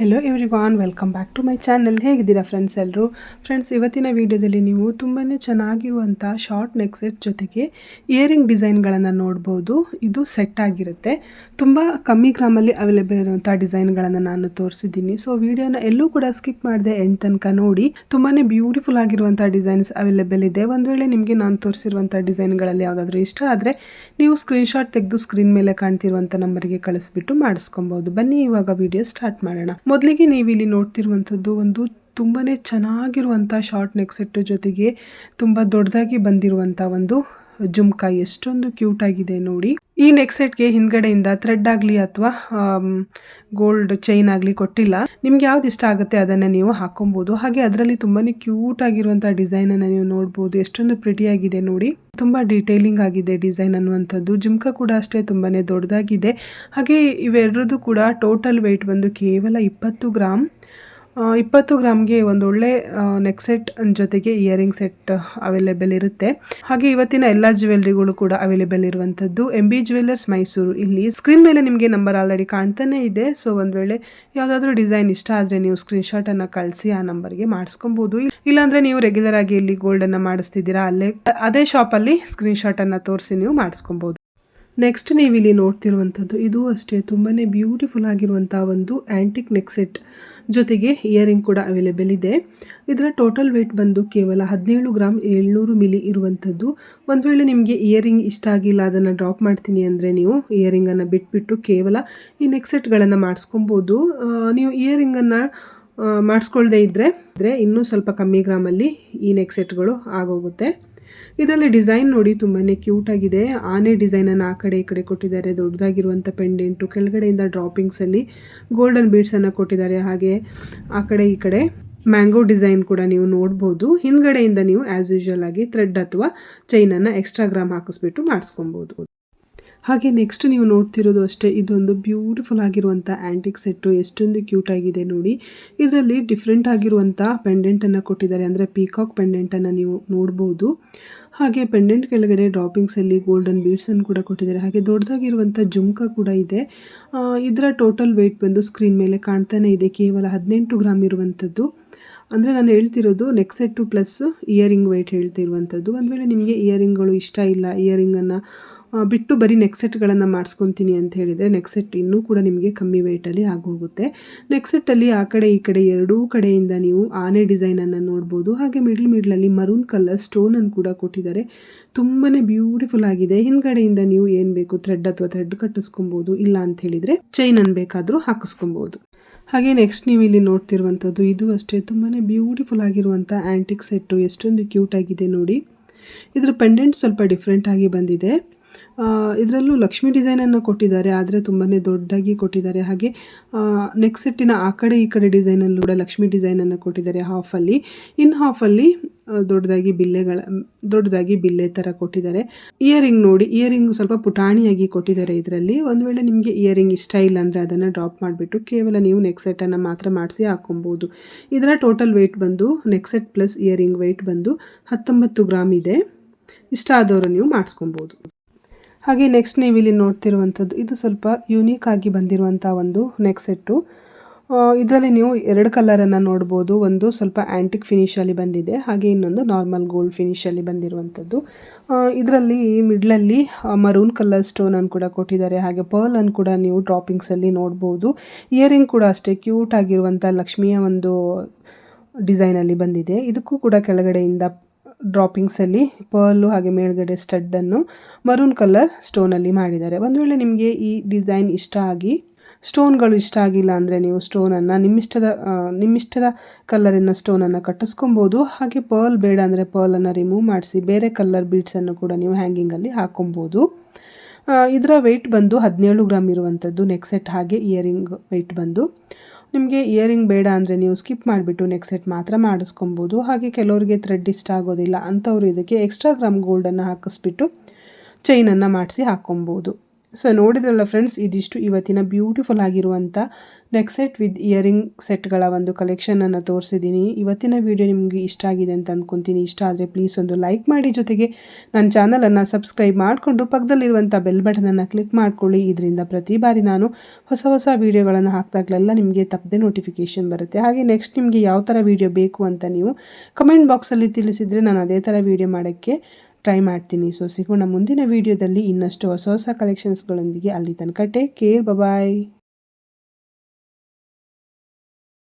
Hello everyone welcome back to my channel ಹೇಗಿದ್ದೀರಾ friends ಎಲ್ಲರೂ friends ಇವತ್ತಿನ ವಿಡಿಯೋದಲ್ಲಿ ನೀವು ತುಂಬಾ ಚೆನ್ನಾಗಿರುವಂಥ ಶಾರ್ಟ್ ನೆಕ್ ಸೆಟ್ ಜೊತೆಗೆ ಇಯರಿಂಗ್ ಡಿಸೈನ್ಗಳನ್ನು ನೋಡ್ಬೋದು. ಇದು ಸೆಟ್ ಆಗಿರುತ್ತೆ. ತುಂಬ ಕಮ್ಮಿ ಗ್ರಾಮಲ್ಲಿ ಅವೈಲೇಬಲ್ ಇರುವಂಥ ಡಿಸೈನ್ಗಳನ್ನು ನಾನು ತೋರಿಸಿದ್ದೀನಿ. ಸೊ ವಿಡಿಯೋನ ಎಲ್ಲೂ ಕೂಡ ಸ್ಕಿಪ್ ಮಾಡಿದೆ ಎಂಡ್ ತನಕ ನೋಡಿ. ತುಂಬಾ ಬ್ಯೂಟಿಫುಲ್ ಆಗಿರುವಂಥ ಡಿಸೈನ್ಸ್ ಅವೈಲೇಬಲ್ ಇದೆ. ಒಂದು ವೇಳೆ ನಿಮಗೆ ನಾನು ತೋರಿಸಿರುವಂಥ ಡಿಸೈನ್ಗಳಲ್ಲಿ ಯಾವುದಾದ್ರೂ ಇಷ್ಟ ಆದರೆ, ನೀವು ಸ್ಕ್ರೀನ್ಶಾಟ್ ತೆಗೆದು ಸ್ಕ್ರೀನ್ ಮೇಲೆ ಕಾಣ್ತಿರುವಂಥ ನಂಬರಿಗೆ ಕಳಿಸ್ಬಿಟ್ಟು ಮಾಡಿಸ್ಕೊಬೋದು. ಬನ್ನಿ, ಇವಾಗ ವಿಡಿಯೋ ಸ್ಟಾರ್ಟ್ ಮಾಡೋಣ. ಮೊದಲಿಗೆ ನೀವು ಇಲ್ಲಿ ನೋಡ್ತಿರುವಂಥದ್ದು ಒಂದು ತುಂಬಾನೇ ಚೆನ್ನಾಗಿರುವಂಥ ಶಾರ್ಟ್ ನೆಕ್ ಸೆಟ್ ಜೊತೆಗೆ ತುಂಬ ದೊಡ್ಡದಾಗಿ ಬಂದಿರುವಂಥ ಒಂದು ಜುಮ್ಕಾ ಎಷ್ಟೊಂದು ಕ್ಯೂಟ್ ಆಗಿದೆ ನೋಡಿ. ಈ ನೆಕ್ ಸೆಟ್ಗೆ ಹಿಂದ್ಗಡೆಯಿಂದ ಥ್ರೆಡ್ ಆಗಲಿ ಅಥವಾ ಗೋಲ್ಡ್ ಚೈನ್ ಆಗಲಿ ಕೊಟ್ಟಿಲ್ಲ. ನಿಮ್ಗೆ ಯಾವ್ದು ಇಷ್ಟ ಆಗುತ್ತೆ ಅದನ್ನು ನೀವು ಹಾಕೊಬಹುದು ಹಾಗೆ ಅದರಲ್ಲಿ ತುಂಬಾನೇ ಕ್ಯೂಟ್ ಆಗಿರುವಂತಹ ಡಿಸೈನ್ ಅನ್ನ ನೀವು ನೋಡಬಹುದು ಎಷ್ಟೊಂದು ಪ್ರಿಟಿ ಆಗಿದೆ ನೋಡಿ. ತುಂಬಾ ಡೀಟೇಲಿಂಗ್ ಆಗಿದೆ ಡಿಸೈನ್ ಅನ್ನುವಂಥದ್ದು. ಜುಮ್ಕಾ ಕೂಡ ಅಷ್ಟೇ ತುಂಬಾನೇ ದೊಡ್ಡದಾಗಿದೆ. ಹಾಗೆ ಇವೆರಡರದ್ದು ಕೂಡ ಟೋಟಲ್ ವೆಯ್ಟ್ ಬಂದು ಕೇವಲ ಇಪ್ಪತ್ತು ಗ್ರಾಮ್ ಇಪ್ಪತ್ತು ಗ್ರಾಮ್ಗೆ ಒಂದು ಒಳ್ಳೆ ನೆಕ್ ಸೆಟ್ ಜೊತೆಗೆ ಇಯರಿಂಗ್ ಸೆಟ್ ಅವೈಲೇಬಲ್ ಇರುತ್ತೆ. ಹಾಗೆ ಇವತ್ತಿನ ಎಲ್ಲ ಜ್ಯುವೆಲ್ರಿಗಳು ಕೂಡ ಅವೈಲೇಬಲ್ ಇರುವಂಥದ್ದು. ಎಂ ಬಿ ಜ್ಯುವೆಲ್ಲರ್ಸ್ ಮೈಸೂರು ಇಲ್ಲಿ. ಸ್ಕ್ರೀನ್ ಮೇಲೆ ನಿಮಗೆ ನಂಬರ್ ಆಲ್ರೆಡಿ ಕಾಣ್ತಾನೆ ಇದೆ. ಸೊ ಒಂದು ವೇಳೆ ಯಾವುದಾದ್ರೂ ಡಿಸೈನ್ ಇಷ್ಟ ಆದರೆ ನೀವು ಸ್ಕ್ರೀನ್ಶಾಟ್ ಅನ್ನ ಕಳಿಸಿ, ಆ ನಂಬರ್ಗೆ ಮಾಡಿಸ್ಕೊಬೋದು. ಇಲ್ಲಾಂದ್ರೆ ನೀವು ರೆಗ್ಯುಲರ್ ಆಗಿ ಇಲ್ಲಿ ಗೋಲ್ಡ್ ಅನ್ನ ಮಾಡಿಸ್ತಿದ್ದೀರಾ? ಅಲ್ಲೇ, ಅದೇ ಶಾಪಲ್ಲಿ ಸ್ಕ್ರೀನ್ಶಾಟ್ ಅನ್ನ ತೋರಿಸಿ ನೀವು ಮಾಡಿಸ್ಕೊಬೋದು. ನೆಕ್ಸ್ಟ್ ನೀವು ಇಲ್ಲಿ ನೋಡ್ತಿರುವಂಥದ್ದು, ಇದು ಅಷ್ಟೇ ತುಂಬಾ ಬ್ಯೂಟಿಫುಲ್ ಆಗಿರುವಂಥ ಒಂದು ಆ್ಯಂಟಿಕ್ ನೆಕ್ ಸೆಟ್ ಜೊತೆಗೆ ಇಯರಿಂಗ್ ಕೂಡ ಅವೈಲೇಬಲ್ ಇದೆ. ಇದರ ಟೋಟಲ್ ವೇಟ್ ಬಂದು ಕೇವಲ ಹದಿನೇಳು ಗ್ರಾಮ್ ಏಳ್ನೂರು ಮಿಲಿ ಇರುವಂಥದ್ದು. ಒಂದು ವೇಳೆ ನಿಮಗೆ ಇಯರಿಂಗ್ ಇಷ್ಟ ಆಗಿಲ್ಲ, ಅದನ್ನು ಡ್ರಾಪ್ ಮಾಡ್ತೀನಿ ಅಂದರೆ ನೀವು ಇಯರಿಂಗನ್ನು ಬಿಟ್ಬಿಟ್ಟು ಕೇವಲ ಈ ನೆಕ್ ಸೆಟ್ಗಳನ್ನು ಮಾಡಿಸ್ಕೊಬೋದು. ನೀವು ಇಯರಿಂಗನ್ನು ಮಾಡಿಸ್ಕೊಳ್ದೇ ಇದ್ದರೆ ಅಂದರೆ ಇನ್ನೂ ಸ್ವಲ್ಪ ಕಮ್ಮಿ ಗ್ರಾಮಲ್ಲಿ ಈ ನೆಕ್ ಸೆಟ್ಗಳು ಆಗೋಗುತ್ತೆ. ಇದರಲ್ಲಿ ಡಿಸೈನ್ ನೋಡಿ ತುಂಬಾ ಕ್ಯೂಟ್ ಆಗಿದೆ. ಆನೆ ಡಿಸೈನನ್ನು ಆ ಕಡೆ ಈ ಕಡೆ ಕೊಟ್ಟಿದ್ದಾರೆ. ದೊಡ್ಡದಾಗಿರುವಂಥ ಪೆಂಡೆಂಟು ಕೆಳಗಡೆಯಿಂದ ಡ್ರಾಪಿಂಗ್ಸಲ್ಲಿ ಗೋಲ್ಡನ್ ಬೀಡ್ಸನ್ನು ಕೊಟ್ಟಿದ್ದಾರೆ. ಹಾಗೆ ಆ ಕಡೆ ಈ ಕಡೆ ಮ್ಯಾಂಗೋ ಡಿಸೈನ್ ಕೂಡ ನೀವು ನೋಡ್ಬೋದು. ಹಿಂದ್ಗಡೆಯಿಂದ ನೀವು ಆ್ಯಸ್ ಯೂಶುವಲ್ ಆಗಿ ಥ್ರೆಡ್ ಅಥವಾ ಚೈನನ್ನು ಎಕ್ಸ್ಟ್ರಾ ಗ್ರಾಮ್ ಹಾಕಿಸ್ಬಿಟ್ಟು ಮಾಡಿಸ್ಕೊಬೋದು. ಹಾಗೆ ನೆಕ್ಸ್ಟ್ ನೀವು ನೋಡ್ತಿರೋದು ಅಷ್ಟೇ, ಇದೊಂದು ಬ್ಯೂಟಿಫುಲ್ ಆಗಿರುವಂಥ ಆ್ಯಂಟಿಕ್ ಸೆಟ್ಟು ಎಷ್ಟೊಂದು ಕ್ಯೂಟ್ ಆಗಿದೆ ನೋಡಿ. ಇದರಲ್ಲಿ ಡಿಫ್ರೆಂಟ್ ಆಗಿರುವಂಥ ಪೆಂಡೆಂಟನ್ನು ಕೊಟ್ಟಿದ್ದಾರೆ. ಅಂದರೆ ಪೀಕಾಕ್ ಪೆಂಡೆಂಟನ್ನು ನೀವು ನೋಡ್ಬೋದು. ಹಾಗೆ ಪೆಂಡೆಂಟ್ ಕೆಳಗಡೆ ಡ್ರಾಪಿಂಗ್ಸಲ್ಲಿ ಗೋಲ್ಡನ್ ಬೀಡ್ಸನ್ನು ಕೂಡ ಕೊಟ್ಟಿದ್ದಾರೆ. ಹಾಗೆ ದೊಡ್ಡದಾಗಿರುವಂಥ ಜುಮ್ಕ ಕೂಡ ಇದೆ. ಇದರ ಟೋಟಲ್ ವೆಯ್ಟ್ ಬಂದು ಸ್ಕ್ರೀನ್ ಮೇಲೆ ಕಾಣ್ತಾನೆ ಇದೆ. ಕೇವಲ ಹದಿನೆಂಟು ಗ್ರಾಮ್ ಇರುವಂಥದ್ದು ಅಂದರೆ ನಾನು ಹೇಳ್ತಿರೋದು neck set plus earring weight ಹೇಳ್ತಿರುವಂಥದ್ದು ಒಂದು ವೇಳೆ ನಿಮಗೆ ಇಯರಿಂಗ್ಗಳು ಇಷ್ಟ ಇಲ್ಲ ಇಯರಿಂಗನ್ನು ಬಿಟ್ಟು ಬರೀ ನೆಕ್ಸೆಟ್ಗಳನ್ನು ಮಾಡಿಸ್ಕೊತೀನಿ ಅಂತ ಹೇಳಿದರೆ ನೆಕ್ ಸೆಟ್ ಇನ್ನೂ ಕೂಡ ನಿಮಗೆ ಕಮ್ಮಿ ವೆಯ್ಟಲ್ಲಿ ಆಗೋಗುತ್ತೆ. ನೆಕ್ ಸೆಟ್ಟಲ್ಲಿ ಆ ಕಡೆ ಈ ಕಡೆ ಎರಡೂ ಕಡೆಯಿಂದ ನೀವು ಆನೆ ಡಿಸೈನನ್ನು ನೋಡ್ಬೋದು. ಹಾಗೆ ಮಿಡ್ಲ್ ಮಿಡ್ಲಲ್ಲಿ ಮರೂನ್ ಕಲರ್ ಸ್ಟೋನನ್ನು ಕೂಡ ಕೊಟ್ಟಿದ್ದಾರೆ. ತುಂಬಾ ಬ್ಯೂಟಿಫುಲ್ ಆಗಿದೆ. ಹಿಂದ್ಗಡೆಯಿಂದ ನೀವು ಏನು ಬೇಕು ಥ್ರೆಡ್ ಅಥವಾ ಥ್ರೆಡ್ ಕಟ್ಟಿಸ್ಕೊಬೋದು, ಇಲ್ಲ ಅಂತ ಹೇಳಿದರೆ ಚೈನನ್ನು ಬೇಕಾದರೂ ಹಾಕಿಸ್ಕೊಬೋದು. ಹಾಗೆ ನೆಕ್ಸ್ಟ್ ನೀವು ಇಲ್ಲಿ ನೋಡ್ತಿರುವಂಥದ್ದು, ಇದು ಅಷ್ಟೇ ತುಂಬಾ ಬ್ಯೂಟಿಫುಲ್ ಆಗಿರುವಂಥ ಆ್ಯಂಟಿಕ್ ಸೆಟ್ಟು ಎಷ್ಟೊಂದು ಕ್ಯೂಟ್ ಆಗಿದೆ ನೋಡಿ. ಇದರ ಪೆಂಡೆಂಟ್ ಸ್ವಲ್ಪ ಡಿಫ್ರೆಂಟ್ ಆಗಿ ಬಂದಿದೆ. ಇದರಲ್ಲೂ ಲಕ್ಷ್ಮಿ ಡಿಸೈನನ್ನು ಕೊಟ್ಟಿದ್ದಾರೆ, ಆದರೆ ತುಂಬಾ ದೊಡ್ಡದಾಗಿ ಕೊಟ್ಟಿದ್ದಾರೆ. ಹಾಗೆ ನೆಕ್ ಸೆಟ್ಟಿನ ಆ ಕಡೆ ಈ ಕಡೆ ಡಿಸೈನಲ್ಲೂ ಕೂಡ ಲಕ್ಷ್ಮಿ ಡಿಸೈನನ್ನು ಕೊಟ್ಟಿದ್ದಾರೆ ಹಾಫಲ್ಲಿ ಇನ್ ಹಾಫಲ್ಲಿ ದೊಡ್ಡದಾಗಿ ಬಿಲ್ಲೆಗಳ, ದೊಡ್ಡದಾಗಿ ಬಿಲ್ಲೆ ಥರ ಕೊಟ್ಟಿದ್ದಾರೆ. ಇಯರಿಂಗ್ ನೋಡಿ ಇಯರಿಂಗ್ ಸ್ವಲ್ಪ ಪುಟಾಣಿಯಾಗಿ ಕೊಟ್ಟಿದ್ದಾರೆ ಇದರಲ್ಲಿ. ಒಂದು ವೇಳೆ ನಿಮಗೆ ಇಯರಿಂಗ್ ಇಷ್ಟ ಇಲ್ಲ ಅಂದರೆ ಅದನ್ನು ಡ್ರಾಪ್ ಮಾಡಿಬಿಟ್ಟು ಕೇವಲ ನೀವು ನೆಕ್ ಸೆಟ್ಟನ್ನು ಮಾತ್ರ ಮಾಡಿಸಿ ಹಾಕೊಬೋದು. ಇದರ ಟೋಟಲ್ ವೆಯ್ಟ್ ಬಂದು neck set plus earring weight ಬಂದು ಹತ್ತೊಂಬತ್ತು ಗ್ರಾಮ್ ಇದೆ. ಇಷ್ಟ ಆದವರು ನೀವು ಮಾಡಿಸ್ಕೊಬೋದು. ಹಾಗೆ ನೆಕ್ಸ್ಟ್ ನೀವು ಇಲ್ಲಿ ನೋಡ್ತಿರುವಂಥದ್ದು, ಇದು ಸ್ವಲ್ಪ ಯೂನಿಕ್ ಆಗಿ ಬಂದಿರುವಂಥ ಒಂದು ನೆಕ್ ಸೆಟ್ಟು ಇದರಲ್ಲಿ ನೀವು ಎರಡು ಕಲರನ್ನು ನೋಡ್ಬೋದು. ಒಂದು ಸ್ವಲ್ಪ ಆ್ಯಂಟಿಕ್ ಫಿನಿಷಲ್ಲಿ ಬಂದಿದೆ, ಹಾಗೆ ಇನ್ನೊಂದು ನಾರ್ಮಲ್ ಗೋಲ್ಡ್ ಫಿನಿಷಲ್ಲಿ ಬಂದಿರುವಂಥದ್ದು. ಇದರಲ್ಲಿ ಮಿಡ್ಲಲ್ಲಿ ಮರೂನ್ ಕಲರ್ ಸ್ಟೋನನ್ನು ಕೂಡ ಕೊಟ್ಟಿದ್ದಾರೆ, ಹಾಗೆ ಪರ್ಲನ್ನು ಕೂಡ ನೀವು ಡ್ರಾಪಿಂಗ್ಸಲ್ಲಿ ನೋಡ್ಬೋದು. ಇಯರಿಂಗ್ ಕೂಡ ಅಷ್ಟೇ ಕ್ಯೂಟ್ ಆಗಿರುವಂಥ ಲಕ್ಷ್ಮಿಯ ಒಂದು ಡಿಸೈನಲ್ಲಿ ಬಂದಿದೆ. ಇದಕ್ಕೂ ಕೂಡ ಕೆಳಗಡೆಯಿಂದ ಡ್ರಾಪಿಂಗ್ಸಲ್ಲಿ ಪರ್ಲು ಹಾಗೆ ಮೇಲ್ಗಡೆ ಸ್ಟಡ್ಡನ್ನು ಮರೂನ್ ಕಲರ್ ಸ್ಟೋನಲ್ಲಿ ಮಾಡಿದ್ದಾರೆ. ಒಂದು ವೇಳೆ ನಿಮಗೆ ಈ ಡಿಸೈನ್ ಇಷ್ಟ ಆಗಿ ಸ್ಟೋನ್ಗಳು ಇಷ್ಟ ಆಗಿಲ್ಲ ಅಂದರೆ ನೀವು ಸ್ಟೋನನ್ನು ನಿಮ್ಮಿಷ್ಟದ ನಿಮ್ಮಿಷ್ಟದ ಕಲರಿನ ಸ್ಟೋನನ್ನು ಕಟ್ಟಿಸ್ಕೊಬೋದು. ಹಾಗೆ ಪರ್ಲ್ ಬೇಡ ಅಂದರೆ ಪರ್ಲನ್ನು ರಿಮೂವ್ ಮಾಡಿಸಿ ಬೇರೆ ಕಲರ್ ಬೀಡ್ಸನ್ನು ಕೂಡ ನೀವು ಹ್ಯಾಂಗಿಂಗಲ್ಲಿ ಹಾಕೊಬೋದು. ಇದರ ವೆಯ್ಟ್ ಬಂದು ಹದಿನೇಳು ಗ್ರಾಮ್ ಇರುವಂಥದ್ದು ನೆಕ್ಸೆಟ್ ಹಾಗೆ ಇಯರಿಂಗ್ ವೆಯ್ಟ್ ಬಂದು. ನಿಮಗೆ ಇಯರಿಂಗ್ ಬೇಡ ಅಂದರೆ ನೀವು ಸ್ಕಿಪ್ ಮಾಡಿಬಿಟ್ಟು ನೆಕ್ಸ್ಟ್ ಸೆಟ್ ಮಾತ್ರ ಮಾಡಿಸ್ಕೊಬೋದು. ಹಾಗೆ ಕೆಲವರಿಗೆ ಥ್ರೆಡ್ ಇಷ್ಟ ಆಗೋದಿಲ್ಲ ಅಂಥವ್ರು ಇದಕ್ಕೆ ಎಕ್ಸ್ಟ್ರಾ ಗ್ರಾಮ್ ಗೋಲ್ಡನ್ನು ಹಾಕಿಸ್ಬಿಟ್ಟು ಚೈನನ್ನು ಮಾಡಿಸಿ ಹಾಕ್ಕೊಬೋದು. ಸೊ ನೋಡಿದ್ರಲ್ಲ ಫ್ರೆಂಡ್ಸ್ ಇದಿಷ್ಟು ಇವತ್ತಿನ ಬ್ಯೂಟಿಫುಲ್ ಆಗಿರುವಂಥ ನೆಕ್ ಸೆಟ್ ವಿತ್ ಇಯರಿಂಗ್ ಸೆಟ್ಗಳ ಒಂದು ಕಲೆಕ್ಷನನ್ನು ತೋರಿಸಿದ್ದೀನಿ ಇವತ್ತಿನ ವಿಡಿಯೋ ನಿಮಗೆ ಇಷ್ಟ ಆಗಿದೆ ಅಂತ ಅಂದ್ಕೊತೀನಿ ಇಷ್ಟ ಆದರೆ ಪ್ಲೀಸ್ ಒಂದು ಲೈಕ್ ಮಾಡಿ. ಜೊತೆಗೆ ನನ್ನ ಚಾನಲನ್ನು ಸಬ್ಸ್ಕ್ರೈಬ್ ಮಾಡಿಕೊಂಡು ಪಕ್ಕದಲ್ಲಿರುವಂಥ ಬೆಲ್ ಬಟನನ್ನು ಕ್ಲಿಕ್ ಮಾಡ್ಕೊಳ್ಳಿ. ಇದರಿಂದ ಪ್ರತಿ ಬಾರಿ ನಾನು ಹೊಸ ಹೊಸ ವೀಡಿಯೋಗಳನ್ನು ಹಾಕಿದಾಗಲೆಲ್ಲ ನಿಮಗೆ ತಪ್ಪದೆ ನೋಟಿಫಿಕೇಷನ್ ಬರುತ್ತೆ. ಹಾಗೆ ನೆಕ್ಸ್ಟ್ ನಿಮಗೆ ಯಾವ ಥರ ವೀಡಿಯೋ ಬೇಕು ಅಂತ ನೀವು ಕಮೆಂಟ್ ಬಾಕ್ಸಲ್ಲಿ ತಿಳಿಸಿದರೆ ನಾನು ಅದೇ ಥರ ವೀಡಿಯೋ ಮಾಡೋಕ್ಕೆ ಟ್ರೈ ಮಾಡ್ತೀನಿ. ಸೊ ಸಿಗೋಣ ಮುಂದಿನ ವೀಡಿಯೋದಲ್ಲಿ ಇನ್ನಷ್ಟು ಹೊಸ ಹೊಸ ಕಲೆಕ್ಷನ್ಸ್ಗಳೊಂದಿಗೆ ಅಲ್ಲಿ ತನಕ ಟೇಕ್ ಕೇರ್ ಬಾಯ್